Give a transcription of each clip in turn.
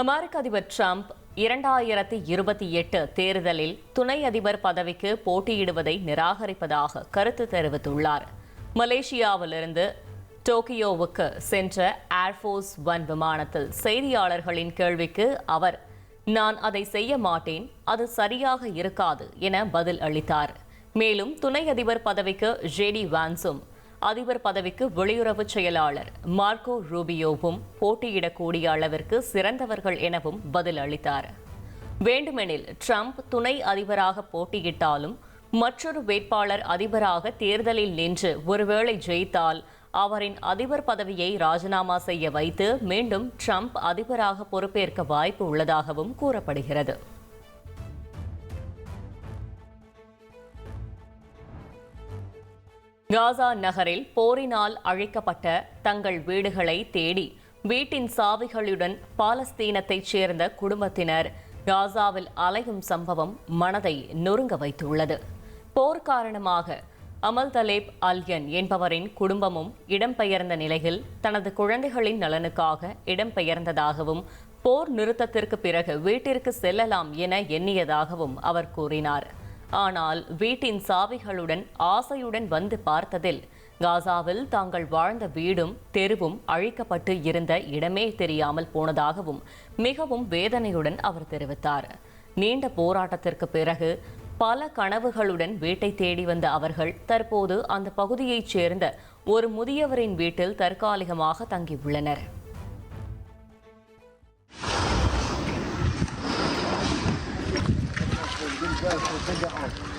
அமெரிக்க அதிபர் ட்ரம்ப் இரண்டாயிரத்தி இருபத்தி எட்டு தேர்தலில் துணை அதிபர் பதவிக்கு போட்டியிடுவதை நிராகரிப்பதாக கருத்து தெரிவித்துள்ளார். மலேசியாவிலிருந்து டோக்கியோவுக்கு சென்ற ஏர்ஃபோர்ஸ் ஒன் விமானத்தில் செய்தியாளர்களின் கேள்விக்கு அவர் நான் அதை செய்ய மாட்டேன் அது சரியாக இருக்காது என பதில் அளித்தார். மேலும் துணை அதிபர் பதவிக்கு ஜேடி வான்ஸும் அதிபர் பதவிக்கு வெளியுறவு செயலாளர் மார்க்கோ ரூபியோவும் போட்டியிடக்கூடிய அளவிற்கு சிறந்தவர்கள் எனவும் பதில் அளித்தார் வேண்டுமெனில் ட்ரம்ப் துணை அதிபராக போட்டியிட்டாலும் மற்றொரு வேட்பாளர் அதிபராக தேர்தலில் நின்று ஒருவேளை ஜெயித்தால் அவரின் அதிபர் பதவியை ராஜினாமா செய்ய வைத்து மீண்டும் ட்ரம்ப் அதிபராக பொறுப்பேற்க வாய்ப்பு உள்ளதாகவும் கூறப்படுகிறது. காசா நகரில் போரினால் அழிக்கப்பட்ட தங்கள் வீடுகளை தேடி வீட்டின் சாவிகளுடன் பாலஸ்தீனத்தைச் சேர்ந்த குடும்பத்தினர் காசாவில் அலையும் சம்பவம் மனதை நொறுங்க வைத்துள்ளது. போர் காரணமாக அமல் தலேப் அல்யன் என்பவரின் குடும்பமும் இடம்பெயர்ந்த நிலையில் தனது குழந்தைகளின் நலனுக்காக இடம்பெயர்ந்ததாகவும் போர் நிறுத்தத்திற்கு பிறகு வீட்டிற்கு செல்லலாம் என எண்ணியதாகவும் அவர் கூறினார். ஆனால் வீட்டின் சாவிகளுடன் ஆசையுடன் வந்து பார்த்ததில் காசாவில் தாங்கள் வாழ்ந்த வீடும் தெருவும் அழிக்கப்பட்டு இருந்த இடமே தெரியாமல் போனதாகவும் மிகவும் வேதனையுடன் அவர் தெரிவித்தார். நீண்ட போராட்டத்திற்கு பிறகு பல கனவுகளுடன் வீட்டை தேடி வந்த அவர்கள் தற்போது அந்த பகுதியைச் சேர்ந்த ஒரு முதியவரின் வீட்டில் தற்காலிகமாக தங்கியுள்ளனர். Gracias,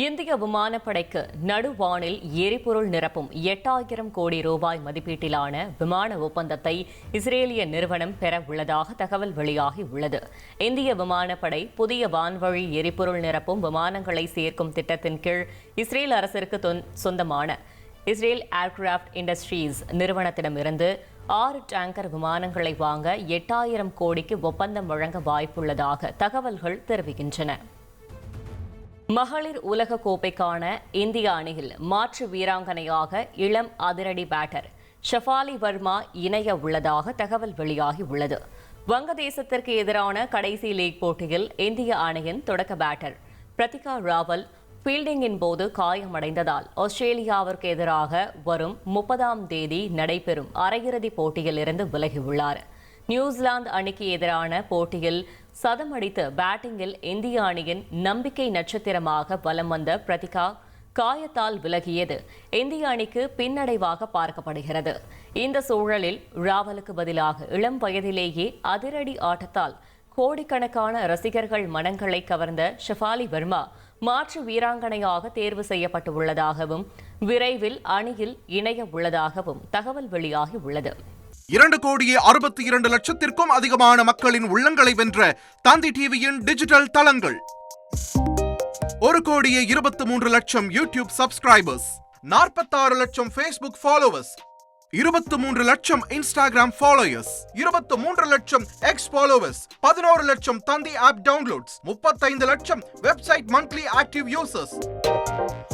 இந்திய விமானப்படைக்கு நடுவானில் எரிபொருள் நிரப்பும் எட்டாயிரம் கோடி ரூபாய் மதிப்பீட்டிலான விமான ஒப்பந்தத்தை இஸ்ரேலிய நிறுவனம் பெற உள்ளதாக தகவல் வெளியாகி உள்ளது. இந்திய விமானப்படை புதிய வான்வழி எரிபொருள் நிரப்பும் விமானங்களை சேர்க்கும் திட்டத்தின் கீழ் இஸ்ரேல் அரசிற்கு தொன்- சொந்தமான இஸ்ரேல் ஏர்கிராஃப்ட் இண்டஸ்ட்ரீஸ் நிறுவனத்திடமிருந்து ஆறு டேங்கர் விமானங்களை வாங்க எட்டாயிரம் கோடிக்கு ஒப்பந்தம் வழங்க வாய்ப்புள்ளதாக தகவல்கள் தெரிவிக்கின்றன. மகளிர் உலக கோப்பைக்கான இந்திய அணியில் மாற்று வீராங்கனையாக இளம் அதிரடி பேட்டர் ஷஃபாலி வர்மா இணைய உள்ளதாக தகவல் வெளியாகி உள்ளது. வங்கதேசத்திற்கு எதிரான கடைசி லீக் போட்டியில் இந்திய அணியின் தொடக்க பேட்டர் பிரதிகா ராவல் ஃபீல்டிங்கின் போது காயமடைந்ததால் ஆஸ்திரேலியாவிற்கு எதிராக வரும் முப்பதாம் தேதி நடைபெறும் அரையிறுதிப் போட்டியிலிருந்து விலகியுள்ளார் நியூசிலாந்து அணிக்கு எதிரான போட்டியில் சதம் அடித்து பேட்டிங்கில் இந்திய அணியின் நம்பிக்கை நட்சத்திரமாக வலம் வந்த பிரதிகா காயத்தால் விலகியது. இந்திய அணிக்கு பின்னடைவாக பார்க்கப்படுகிறது. இந்த சூழலில் ராவலுக்கு பதிலாக இளம் வயதிலேயே அதிரடி ஆட்டத்தால் கோடிக்கணக்கான ரசிகர்கள் மனங்களை கவர்ந்த ஷஃபாலி வர்மா மாற்று வீராங்கனையாக தேர்வு செய்யப்பட்டுள்ளதாகவும் விரைவில் அணியில் இணைய உள்ளதாகவும் தகவல் வெளியாகி உள்ளது. இரண்டு கோடியே அறுபத்தி இரண்டு லட்சத்திற்கும் அதிகமான மக்களின் உள்ளங்களை வென்ற தந்தி டிவியின் டிஜிட்டல் தளங்கள். ஒரு கோடியே இருபத்தி மூன்று லட்சம் யூடியூப் சப்ஸ்கிரைபர்ஸ் நாற்பத்தாறு லட்சம் ஃபேஸ்புக் ஃபாலோவர்ஸ் இருபத்தி மூன்று லட்சம் இன்ஸ்டாகிராம் ஃபாலோயர்ஸ் இருபத்தி மூன்று லட்சம் எக்ஸ் ஃபாலோவர்ஸ் பதினோரு லட்சம் தந்தி ஆப் டவுன்லோட்ஸ் முப்பத்தைந்து லட்சம் வெப்சைட் மந்த்லி ஆக்டிவ் யூசர்ஸ்